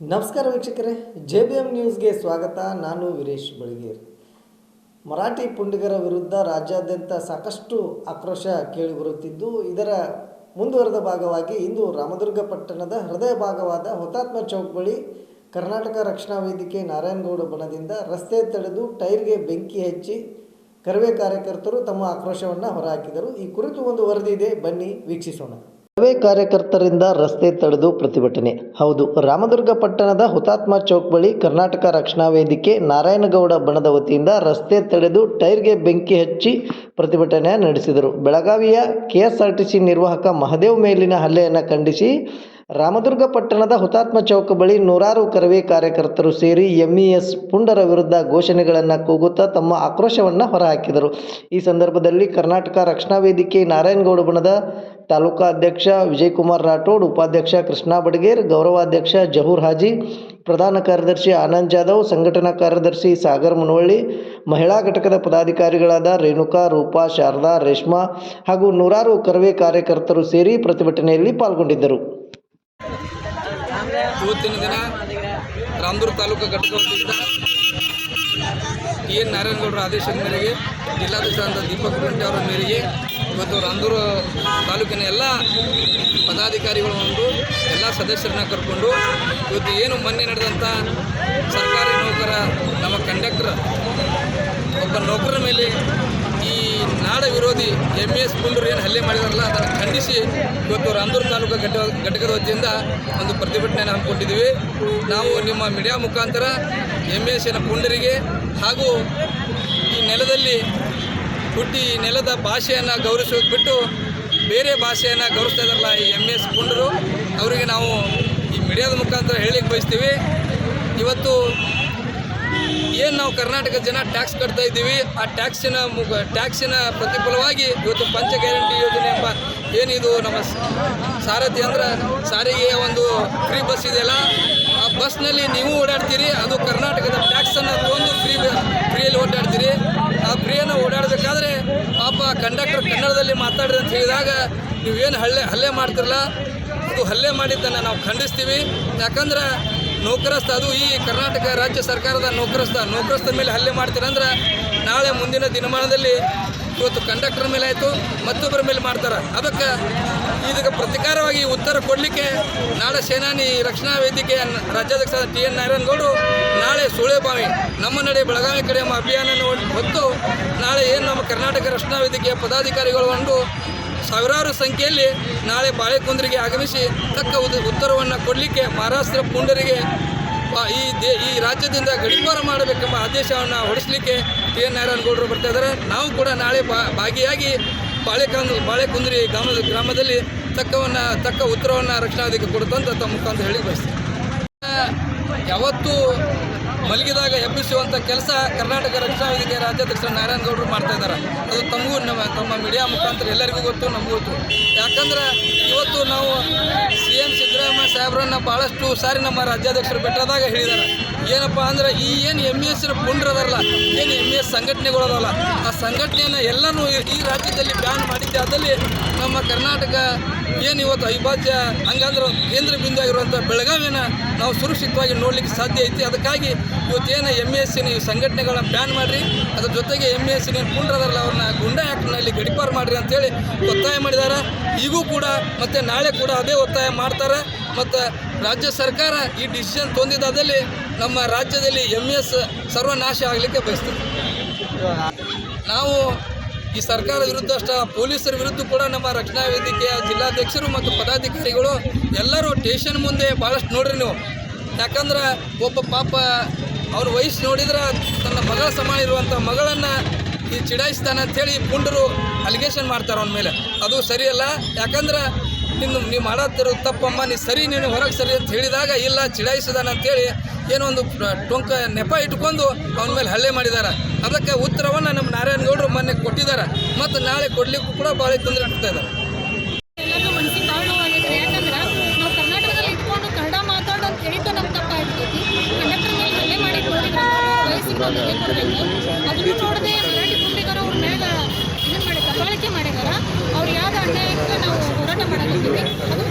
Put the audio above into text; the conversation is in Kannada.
ನಮಸ್ಕಾರ ವೀಕ್ಷಕರೇ, ಜೆ ಬಿ ಎಂ ನ್ಯೂಸ್ಗೆ ಸ್ವಾಗತ. ನಾನು ವೀರೇಶ್ ಬಳಿಗೇರಿ. ಮರಾಠಿ ಪುಂಡಿಗರ ವಿರುದ್ಧ ರಾಜ್ಯಾದ್ಯಂತ ಸಾಕಷ್ಟು ಆಕ್ರೋಶ ಕೇಳಿಬರುತ್ತಿದ್ದು, ಇದರ ಮುಂದುವರೆದ ಭಾಗವಾಗಿ ಇಂದು ರಾಮದುರ್ಗ ಪಟ್ಟಣದ ಹೃದಯ ಭಾಗವಾದ ಹುತಾತ್ಮ ಚೌಕ್ ಬಳಿ ಕರ್ನಾಟಕ ರಕ್ಷಣಾ ವೇದಿಕೆ ನಾರಾಯಣಗೌಡ ಬಣದಿಂದ ರಸ್ತೆ ತಡೆದು ಟೈರ್ಗೆ ಬೆಂಕಿ ಹಚ್ಚಿ ಕರವೇ ಕಾರ್ಯಕರ್ತರು ತಮ್ಮ ಆಕ್ರೋಶವನ್ನು ಹೊರಹಾಕಿದರು. ಈ ಕುರಿತು ಒಂದು ವರದಿ ಇದೆ. ಬನ್ನಿ ವೀಕ್ಷಿಸೋಣ. ಕರವೇ ಕಾರ್ಯಕರ್ತರಿಂದ ರಸ್ತೆ ತಡೆದು ಪ್ರತಿಭಟನೆ. ಹೌದು, ರಾಮದುರ್ಗ ಪಟ್ಟಣದ ಹುತಾತ್ಮ ಚೌಕ್ ಬಳಿ ಕರ್ನಾಟಕ ರಕ್ಷಣಾ ವೇದಿಕೆ ನಾರಾಯಣಗೌಡ ಬಣದ ವತಿಯಿಂದ ರಸ್ತೆ ತಡೆದು ಟೈರ್ಗೆ ಬೆಂಕಿ ಹಚ್ಚಿ ಪ್ರತಿಭಟನೆ ನಡೆಸಿದರು. ಬೆಳಗಾವಿಯ ಕೆಎಸ್ಆರ್ಟಿಸಿ ನಿರ್ವಾಹಕ ಮಹದೇವ್ ಮೇಲಿನ ಹಲ್ಲೆಯನ್ನು ಖಂಡಿಸಿ ರಾಮದುರ್ಗ ಪಟ್ಟಣದ ಹುತಾತ್ಮ ಚೌಕ ಬಳಿ ನೂರಾರು ಕರವೇ ಕಾರ್ಯಕರ್ತರು ಸೇರಿ ಎಂಇಎಸ್ ಪುಂಡರ ವಿರುದ್ಧ ಘೋಷಣೆಗಳನ್ನು ಕೂಗುತ್ತಾ ತಮ್ಮ ಆಕ್ರೋಶವನ್ನು ಹೊರಹಾಕಿದರು. ಈ ಸಂದರ್ಭದಲ್ಲಿ ಕರ್ನಾಟಕ ರಕ್ಷಣಾ ವೇದಿಕೆ ನಾರಾಯಣಗೌಡ ಬಣದ ತಾಲೂಕಾ ಅಧ್ಯಕ್ಷ ವಿಜಯ್ ಕುಮಾರ್ ರಾಠೋಡ್, ಉಪಾಧ್ಯಕ್ಷ ಕೃಷ್ಣ ಬಡಗೇರ್, ಗೌರವಾಧ್ಯಕ್ಷ ಜಹೂರ್ ಹಾಜಿ, ಪ್ರಧಾನ ಕಾರ್ಯದರ್ಶಿ ಆನಂದ್ ಜಾಧವ್, ಸಂಘಟನಾ ಕಾರ್ಯದರ್ಶಿ ಸಾಗರ್ ಮುನವಳ್ಳಿ, ಮಹಿಳಾ ಘಟಕದ ಪದಾಧಿಕಾರಿಗಳಾದ ರೇಣುಕಾ, ರೂಪಾ, ಶಾರದಾ, ರೇಷ್ಮಾ ಹಾಗೂ ನೂರಾರು ಕರವೇ ಕಾರ್ಯಕರ್ತರು ಸೇರಿ ಪ್ರತಿಭಟನೆಯಲ್ಲಿ ಪಾಲ್ಗೊಂಡಿದ್ದರು. ರಾಮದುರ್ಗ ತಾಲೂಕು ಘಟಕದಿಂದ ಟಿ ಎನ್ ನಾರಾಯಣಗೌಡರ ಆದೇಶದ ಮೇರೆಗೆ ಜಿಲ್ಲಾಧ್ಯಕ್ಷರಾದ ದೀಪಕ್ ಗುಂಟೆ ಅವರ ಮೇರೆಗೆ ಇವತ್ತು ರಾಮದುರ್ಗ ತಾಲೂಕಿನ ಎಲ್ಲ ಒಂದು ಎಲ್ಲ ಸದಸ್ಯರನ್ನ ಕರ್ಕೊಂಡು ಇವತ್ತು ಏನು ಮೊನ್ನೆ ನಡೆದಂಥ ಸರ್ಕಾರಿ ನೌಕರ, ನಮ್ಮ ಕಂಡಕ್ಟರ್, ಒಬ್ಬ ಈ ವಿರೋಧಿ ಎಂ ಎಸ್ ಪುಂಡರು ಏನು ಹಲ್ಲೆ ಮಾಡಿದಾರಲ್ಲ, ಅದನ್ನು ಖಂಡಿಸಿ ಇವತ್ತು ರಾಮದೂರು ತಾಲೂಕು ಘಟ ಘಟಕದ ವತಿಯಿಂದ ಒಂದು ಪ್ರತಿಭಟನೆಯನ್ನು ಹಮ್ಮಿಕೊಂಡಿದ್ದೀವಿ. ನಾವು ನಿಮ್ಮ ಮೀಡಿಯಾ ಮುಖಾಂತರ ಎಂ ಎಸ್ಸಿನ ಪುಂಡರಿಗೆ ಹಾಗೂ ಈ ನೆಲದಲ್ಲಿ ಹುಟ್ಟಿ ಈ ನೆಲದ ಭಾಷೆಯನ್ನು ಗೌರವಿಸೋದು ಬಿಟ್ಟು ಬೇರೆ ಭಾಷೆಯನ್ನು ಗೌರವಿಸ್ತಾ ಇದ್ದಾರಲ್ಲ ಈ ಎಂ ಎಸ್ ಪುಂಡರು, ಅವರಿಗೆ ನಾವು ಈ ಮೀಡಿಯಾದ ಮುಖಾಂತರ ಹೇಳಿಕ್ಕೆ ಬಯಸ್ತೀವಿ. ಇವತ್ತು ಏನು ನಾವು ಕರ್ನಾಟಕ ಜನ ಟ್ಯಾಕ್ಸ್ ಕಟ್ತಾ ಇದ್ದೀವಿ, ಆ ಟ್ಯಾಕ್ಸಿನ ಟ್ಯಾಕ್ಸಿನ ಪ್ರತಿಫಲವಾಗಿ ಇವತ್ತು ಪಂಚ ಗ್ಯಾರಂಟಿ ಯೋಜನೆ ಎಂಬ ಏನಿದು ನಮ್ಮ ಸಾರಥಿ ಅಂದ್ರೆ ಸಾರಿಗೆ ಒಂದು ಫ್ರೀ ಬಸ್ ಇದೆಯಲ್ಲ, ಆ ಬಸ್ನಲ್ಲಿ ನೀವು ಓಡಾಡ್ತೀರಿ, ಅದು ಕರ್ನಾಟಕದ ಟ್ಯಾಕ್ಸನ್ನು ತಗೊಂಡು ಫ್ರೀ ಫ್ರೀಯಲ್ಲಿ ಓಡಾಡ್ತೀರಿ. ಆ ಫ್ರೀಯನ್ನು ಓಡಾಡಬೇಕಾದ್ರೆ ಪಾಪ ಕಂಡಕ್ಟರ್ ಕನ್ನಡದಲ್ಲಿ ಮಾತಾಡ್ರಿ ಅಂತ ಹೇಳಿದಾಗ ನೀವೇನು ಹಲ್ಲೆ ಹಲ್ಲೆ ಮಾಡ್ತಿರಲ್ಲ, ಅದು ಹಲ್ಲೆ ಮಾಡಿದ್ದನ್ನು ನಾವು ಖಂಡಿಸ್ತೀವಿ. ಯಾಕಂದ್ರೆ ನೌಕರಸ್ಥ ಅದು ಈ ಕರ್ನಾಟಕ ರಾಜ್ಯ ಸರ್ಕಾರದ ನೌಕರಸ್ಥ ನೌಕರಸ್ಥ ಮೇಲೆ ಹಲ್ಲೆ ಮಾಡ್ತೀರಂದ್ರೆ ನಾಳೆ ಮುಂದಿನ ದಿನಮಾನದಲ್ಲಿ ಇವತ್ತು ಕಂಡಕ್ಟರ್ ಮೇಲೆ ಆಯಿತು, ಮತ್ತೊಬ್ಬರ ಮೇಲೆ ಮಾಡ್ತಾರೆ. ಅದಕ್ಕೆ ಇದಕ್ಕೆ ಪ್ರತಿಕಾರವಾಗಿ ಉತ್ತರ ಕೊಡಲಿಕ್ಕೆ ನಾಳೆ ಸೇನಾನಿ ರಕ್ಷಣಾ ವೇದಿಕೆ ರಾಜ್ಯಾಧ್ಯಕ್ಷ ಟಿ ಎನ್ ನಾರಾಯಣಗೌಡರು ನಾಳೆ ಸುಳೆಬಾವಿ, ನಮ್ಮ ನಡೆ ಬೆಳಗಾವಿ ಕಡೆ ಅಭಿಯಾನ ಹೊತ್ತು ನಾಳೆ ಏನು ನಮ್ಮ ಕರ್ನಾಟಕ ರಕ್ಷಣಾ ವೇದಿಕೆಯ ಪದಾಧಿಕಾರಿಗಳು ಒಂದು ಸಾವಿರಾರು ಸಂಖ್ಯೆಯಲ್ಲಿ ನಾಳೆ ಬಾಳೆಕುಂದ್ರಿಗೆ ಆಗಮಿಸಿ ತಕ್ಕ ಉತ್ತರವನ್ನು ಕೊಡಲಿಕ್ಕೆ ಮಹಾರಾಷ್ಟ್ರ ಪುಂಡರಿಗೆ ಈ ದೇ, ಈ ರಾಜ್ಯದಿಂದ ಗಡಿಪಾರ ಮಾಡಬೇಕೆಂಬ ಆದೇಶವನ್ನು ಹೊರಡಿಸಲಿಕ್ಕೆ ಟಿ ಎನ್ ನಾರಾಯಣಗೌಡರು ಬರ್ತಾ ಇದ್ದಾರೆ. ನಾವು ಕೂಡ ನಾಳೆ ಭಾಗಿಯಾಗಿ ಬಾಳೆಕಂದ್, ಬಾಳೆಕುಂದ್ರಿ ಗ್ರಾಮದ, ಗ್ರಾಮದಲ್ಲಿ ತಕ್ಕವನ್ನು, ತಕ್ಕ ಉತ್ತರವನ್ನು ರಕ್ಷಣಾಧಿಕಾರಿ ಕೊಡುತ್ತಂತ ತಮ್ಮ ಮುಖಾಂತರ ಹೇಳಿ ಬಯಸ್ತೀನಿ. ಯಾವತ್ತೂ ಮಲಗಿದಾಗ ಎಬ್ಬಿಸುವಂಥ ಕೆಲಸ ಕರ್ನಾಟಕ ರಕ್ಷಣಾ ವೇದಿಕೆ ರಾಜ್ಯಾಧ್ಯಕ್ಷ ನಾರಾಯಣಗೌಡರು ಮಾಡ್ತಾ ಇದ್ದಾರೆ. ಅದು ತಮಗೂ ನಮ್ಮ, ತಮ್ಮ ಮೀಡಿಯಾ ಮುಖಾಂತರ ಎಲ್ಲರಿಗೂ ಗೊತ್ತು, ನಮಗೂ ಗೊತ್ತು. ಯಾಕಂದ್ರೆ ಇವತ್ತು ನಾವು ಸಿ ಎಂ ಸಿದ್ದರಾಮಯ್ಯ ಸಾಹೇಬ್ರನ್ನ ಭಾಳಷ್ಟು ಸಾರಿ ನಮ್ಮ ರಾಜ್ಯಾಧ್ಯಕ್ಷರು ಬೆಟ್ಟದಾಗ ಹೇಳಿದ್ದಾರೆ. ಏನಪ್ಪ ಅಂದ್ರೆ ಈ ಏನು ಎಂ ಎಸ್ ಪುಂಡ್ರದಲ್ಲ ಏನು ಎಂ ಎಸ್ ಸಂಘಟನೆಗಳದಲ್ಲ ಆ ಸಂಘಟನೆಯನ್ನು ಎಲ್ಲನೂ ಈ- ಈ ರಾಜ್ಯದಲ್ಲಿ ಬ್ಯಾನ್ ಮಾಡಿದ್ದೆ ಅದಲ್ಲಿ ನಮ್ಮ ಕರ್ನಾಟಕ ಏನು ಇವತ್ತು ಅವಿಭಾಜ್ಯ ಹಂಗಂದ್ರೆ ಕೇಂದ್ರ ಬಿಂದು ಆಗಿರುವಂಥ ಬೆಳಗಾವಿನ ನಾವು ಸುರಕ್ಷಿತವಾಗಿ ನೋಡಲಿಕ್ಕೆ ಸಾಧ್ಯ ಐತಿ. ಅದಕ್ಕಾಗಿ ಇವತ್ತೇನು ಎಂ ಎಸ್ ಸಿ ನೀವು ಸಂಘಟನೆಗಳನ್ನ ಬ್ಯಾನ್ ಮಾಡಿರಿ. ಅದ್ರ ಜೊತೆಗೆ ಎಂ ಎಸ್ ಸಿ ನೀವು ಅವ್ರನ್ನ ಗುಂಡಾ ಆ್ಯಕ್ಟ್ನಲ್ಲಿ ಗಡಿಪಾರು ಮಾಡಿರಿ ಅಂತೇಳಿ ಒತ್ತಾಯ ಮಾಡಿದ್ದಾರೆ ಈಗೂ ಕೂಡ ಮತ್ತು ನಾಳೆ ಕೂಡ ಅದೇ ಒತ್ತಾಯ ಮಾಡ್ತಾರೆ. ಮತ್ತು ರಾಜ್ಯ ಸರ್ಕಾರ ಈ ಡಿಸಿಷನ್ ತೊಂದಿದ್ದಾದಲ್ಲಿ ನಮ್ಮ ರಾಜ್ಯದಲ್ಲಿ ಎಂ ಎಸ್ ಸರ್ವನಾಶ ಆಗಲಿಕ್ಕೆ ಬಯಸ್ತದೆ ನಾವು ಈ ಸರ್ಕಾರ ವಿರುದ್ಧ ಅಷ್ಟ, ಪೊಲೀಸರ ವಿರುದ್ಧ ಕೂಡ ನಮ್ಮ ರಕ್ಷಣಾ ವೇದಿಕೆಯ ಜಿಲ್ಲಾಧ್ಯಕ್ಷರು ಮತ್ತು ಪದಾಧಿಕಾರಿಗಳು ಎಲ್ಲರೂ ಸ್ಟೇಷನ್ ಮುಂದೆ ಭಾಳಷ್ಟು ನೋಡ್ರಿ ನೀವು. ಯಾಕಂದ್ರೆ ಒಬ್ಬ ಪಾಪ ಅವ್ರ ವಯಸ್ಸು ನೋಡಿದ್ರೆ ತನ್ನ ಮಗಳ ಸಮಾನ ಇರುವಂಥ ಮಗಳನ್ನು ಈ ಚಿಡಾಯಿಸ್ತಾನೆ ಅಂಥೇಳಿ ಪುಂಡರು ಅಲಿಗೇಷನ್ ಮಾಡ್ತಾರೆ ಅವನ ಮೇಲೆ. ಅದು ಸರಿಯಲ್ಲ. ಯಾಕಂದ್ರೆ ನಿಮ್ಮ ನೀವು ಮಾಡತ್ತಿರೋ ತಪ್ಪಮ್ಮ ನೀ ಸರಿ ನೀನು ಹೊರಗೆ ಸರಿ ಅಂತ ಹೇಳಿದಾಗ ಇಲ್ಲ, ಚಿಡಾಯಿಸಿದಾನ ಅಂತೇಳಿ ಏನೋ ಒಂದು ಟೊಂಕ ನೆಪ ಇಟ್ಕೊಂಡು ಅವನ ಮೇಲೆ ಹಲ್ಲೆ ಮಾಡಿದ್ದಾರೆ ಅದಕ್ಕೆ ಉತ್ತರವನ್ನು ನಮ್ಮ ಕೊಟ್ಟಿದ್ದಾರೆ ಮತ್ತು ನಾಳೆ ಕೊಡ್ಲಿಕ್ಕೂ ಕೂಡ ಬಹಳ ತೊಂದರೆ ಆಗ್ತಾ ಇದ್ದಾರೆ ಮೇಲೆ ಮರಾಠಿ ಅವ್ರ ಮ್ಯಾಗ ಇದನ್ನ ಮಾಡಿ ಮಾಡಿದಾರ ಅವ್ರು ಯಾವ್ದು ಅನ್ಯಾಯಕ್ಕೆ ನಾವು ಹೋರಾಟ ಮಾಡಿದ್ದೀವಿ ಅದನ್ನು